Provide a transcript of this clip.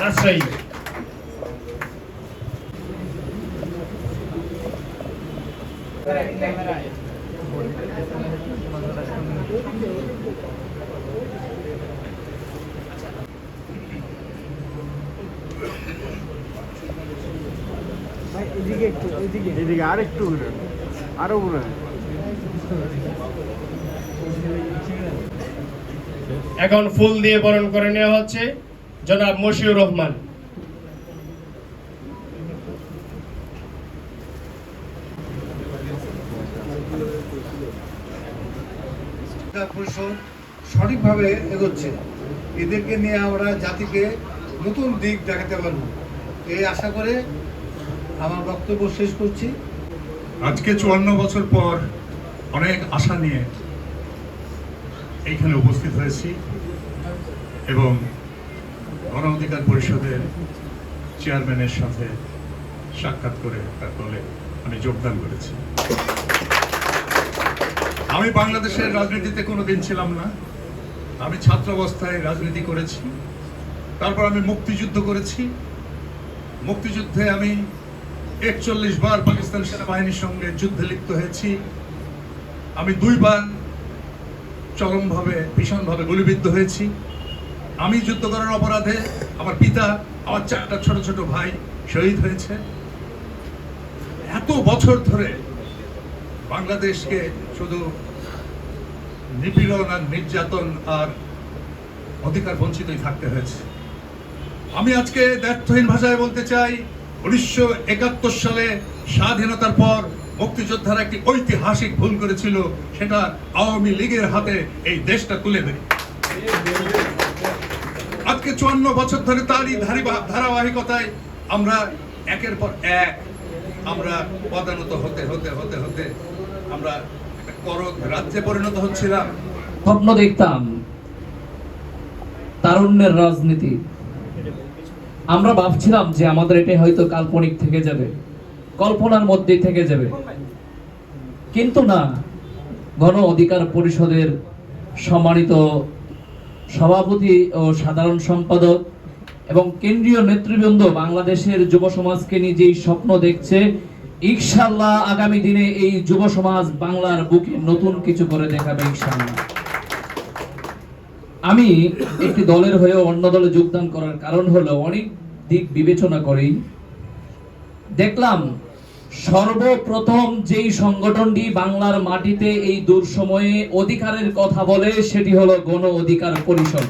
রাজশাহী। এদিকে আর একটু ঘুরে আরও ঘুরে এখন ফুল দিয়ে বরণ করে নেওয়া হচ্ছে। জনাব মশিউর রহমান। পরিষদ সঠিকভাবে এগোচ্ছে। এদেরকে নিয়ে আমরা জাতিকে নতুন দিক দেখাতে পারব। এই আশা করে আমার বক্তব্য শেষ করছি। আজকে চুয়ান্ন বছর পর অনেক আশা নিয়ে এইখানে উপস্থিত হয়েছি এবং গণ অধিকার পরিষদের চেয়ারম্যানের সাথে সাক্ষাৎ করে তার দলে আমি যোগদান করেছি। আমি বাংলাদেশের রাজনীতিতে কোনোদিন ছিলাম না। আমি ছাত্র অবস্থায় রাজনীতি করেছি। তারপর আমি মুক্তিযুদ্ধ করেছি। মুক্তিযুদ্ধে আমি একচল্লিশ বার পাকিস্তান সেনাবাহিনীর সঙ্গে যুদ্ধে লিপ্ত হয়েছি। আমি দুইবার চরমভাবে, ভীষণভাবে গুলিবিদ্ধ হয়েছি। আমি যুদ্ধ করার অপরাধে আমার পিতা, আমার চারটা ছোট ছোট ভাই শহীদ হয়েছে। এত বছর ধরে বাংলাদেশকে শুধু নিপীড়ন আর নির্যাতন আর অধিকার বঞ্চিতই থাকতে হয়েছে। আমি আজকে দ্ব্যর্থহীন ভাষায় বলতে চাই, উনিশশো একাত্তর সালে স্বাধীনতার পর মুক্তিযোদ্ধারা একটি ঐতিহাসিক ভুল করেছিল, সেটা আওয়ামী লীগের হাতে এই দেশটা তুলে দেয়। আজকে চুয়ান্ন বছর ধরে তারই ধারিবা- ধারাবাহিকতায় আমরা একের পর এক আমরা পদানত হতে হতে হতে হতে আমরা করদ রাজ্যে পরিণত হচ্ছিলাম। স্বপ্ন দেখতাম তারুণ্যের রাজনীতি। আমরা ভাবছিলাম যে আমাদের এটা হয়তো কাল্পনিক থেকে যাবে, কল্পনার মধ্যেই থেকে যাবে। কিন্তু না, গণ অধিকার পরিষদের সম্মানিত সভাপতি ও সাধারণ সম্পাদক এবং কেন্দ্রীয় নেতৃবৃন্দ বাংলাদেশের যুব সমাজকে নিয়ে যেই স্বপ্ন দেখছে ইনশাল্লাহ আগামী দিনে এই যুব সমাজ বাংলার বুকে নতুন কিছু করে দেখাবে ইনশাল্লাহ আমি একটি দলের হয়ে অন্য দলে যোগদান করার কারণ হলো অনেক দিক বিবেচনা করি দেখলাম সর্বপ্রথম যেই সংগঠনটি বাংলার মাটিতে এই দুঃসময়ে অধিকারের কথা বলে, সেটি হলো গণ অধিকার পরিষদ।